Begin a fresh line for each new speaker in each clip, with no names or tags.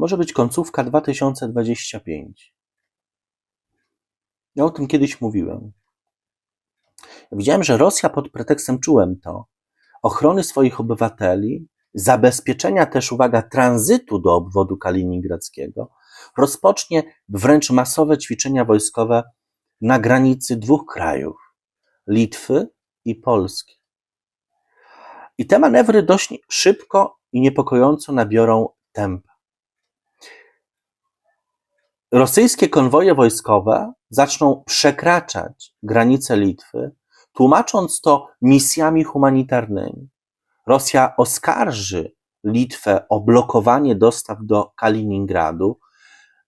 może być końcówka 2025. Ja o tym kiedyś mówiłem. Widziałem, że Rosja pod pretekstem, czułem to, ochrony swoich obywateli, zabezpieczenia też, uwaga, tranzytu do obwodu kaliningradzkiego, rozpocznie wręcz masowe ćwiczenia wojskowe na granicy dwóch krajów Litwy i Polski. I te manewry dość szybko i niepokojąco nabiorą tempa. Rosyjskie konwoje wojskowe zaczną przekraczać granice Litwy, tłumacząc to misjami humanitarnymi. Rosja oskarży Litwę o blokowanie dostaw do Kaliningradu,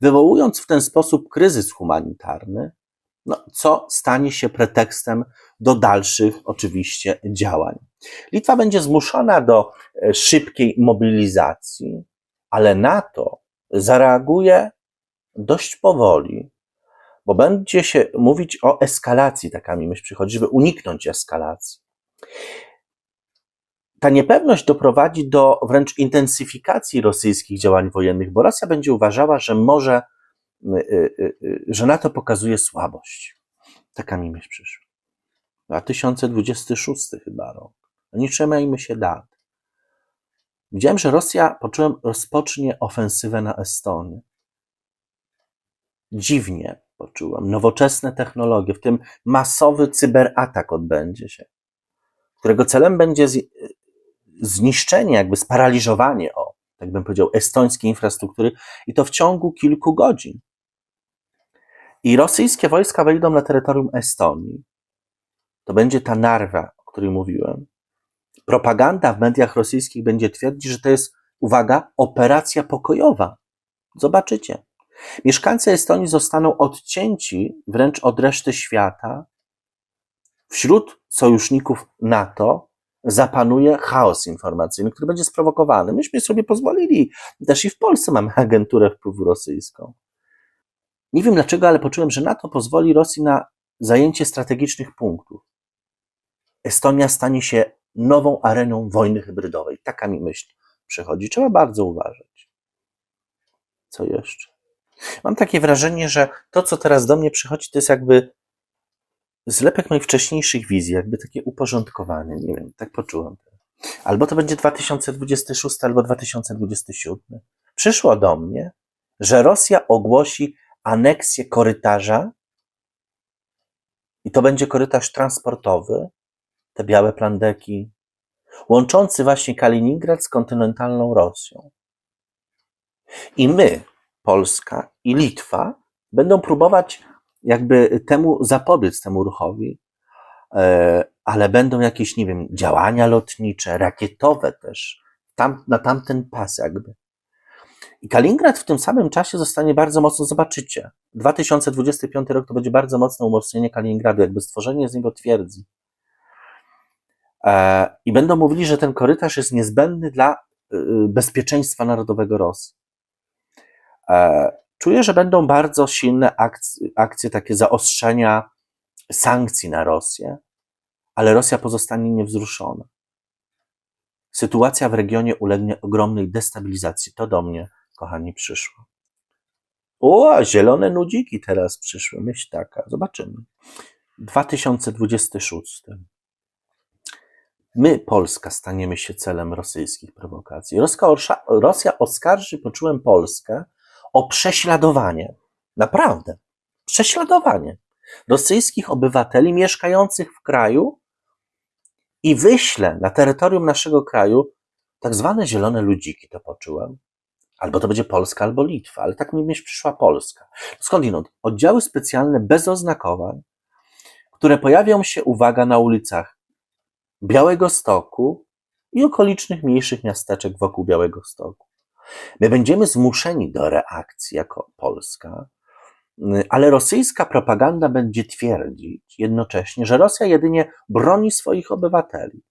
wywołując w ten sposób kryzys humanitarny, no, co stanie się pretekstem do dalszych oczywiście działań. Litwa będzie zmuszona do e, szybkiej mobilizacji, ale NATO zareaguje dość powoli, bo będzie się mówić o eskalacji, taka mi myśl przychodzi, żeby uniknąć eskalacji. Ta niepewność doprowadzi do wręcz intensyfikacji rosyjskich działań wojennych, bo Rosja będzie uważała, że może, y, y, y, że NATO pokazuje słabość. Taka mi myśl przyszła. 2026 chyba rok. Nie trzymajmy się dat. Widziałem, że Rosja, poczułem, rozpocznie ofensywę na Estonię. Dziwnie poczułem. Nowoczesne technologie, w tym masowy cyberatak odbędzie się, którego celem będzie zniszczenie, jakby sparaliżowanie, o, tak bym powiedział, estońskiej infrastruktury i to w ciągu kilku godzin. I rosyjskie wojska wejdą na terytorium Estonii. To będzie ta narwa, o której mówiłem. Propaganda w mediach rosyjskich będzie twierdzić, że to jest, uwaga, operacja pokojowa. Zobaczycie. Mieszkańcy Estonii zostaną odcięci wręcz od reszty świata. Wśród sojuszników NATO zapanuje chaos informacyjny, który będzie sprowokowany. Myśmy sobie pozwolili, też i w Polsce mamy agenturę wpływu rosyjską. Nie wiem dlaczego, ale poczułem, że NATO pozwoli Rosji na zajęcie strategicznych punktów. Estonia stanie się nową areną wojny hybrydowej. Taka mi myśl przychodzi. Trzeba bardzo uważać. Co jeszcze? Mam takie wrażenie, że to, co teraz do mnie przychodzi, to jest jakby zlepek moich wcześniejszych wizji, jakby takie uporządkowanie. Nie wiem, tak poczułem. Albo to będzie 2026, albo 2027. Przyszło do mnie, że Rosja ogłosi aneksję korytarza i to będzie korytarz transportowy, te białe plandeki, łączący właśnie Kaliningrad z kontynentalną Rosją. I my, Polska i Litwa, będą próbować jakby temu zapobiec, temu ruchowi, e, ale będą jakieś, nie wiem, działania lotnicze, rakietowe też, tam, na tamten pas jakby. I Kaliningrad w tym samym czasie zostanie bardzo mocno, zobaczycie, 2025 rok to będzie bardzo mocne umocnienie Kaliningradu, jakby stworzenie z niego twierdzy. E, I będą mówili, że ten korytarz jest niezbędny dla y, bezpieczeństwa narodowego Rosji. E, czuję, że będą bardzo silne akcje, akcje takie zaostrzenia sankcji na Rosję, ale Rosja pozostanie niewzruszona. Sytuacja w regionie ulegnie ogromnej destabilizacji. To do mnie, kochani, przyszło. O, zielone nudziki teraz przyszły. Myśl taka. Zobaczymy. 2026. My, Polska, staniemy się celem rosyjskich prowokacji. Rosja oskarży, poczułem Polskę, o prześladowanie. Naprawdę. Prześladowanie rosyjskich obywateli mieszkających w kraju i wyślę na terytorium naszego kraju tak zwane zielone ludziki, to poczułem. Albo to będzie Polska, albo Litwa, ale tak mi myśl przyszła Polska. Skądinąd? Oddziały specjalne bez oznakowań, które pojawią się, uwaga, na ulicach Białego Stoku i okolicznych mniejszych miasteczek wokół Białego Stoku. My będziemy zmuszeni do reakcji jako Polska, ale rosyjska propaganda będzie twierdzić jednocześnie, że Rosja jedynie broni swoich obywateli,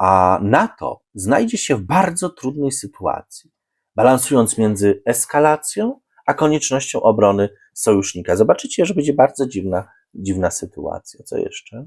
a NATO znajdzie się w bardzo trudnej sytuacji, balansując między eskalacją a koniecznością obrony sojusznika. Zobaczycie, że będzie bardzo dziwna, dziwna sytuacja. Co jeszcze?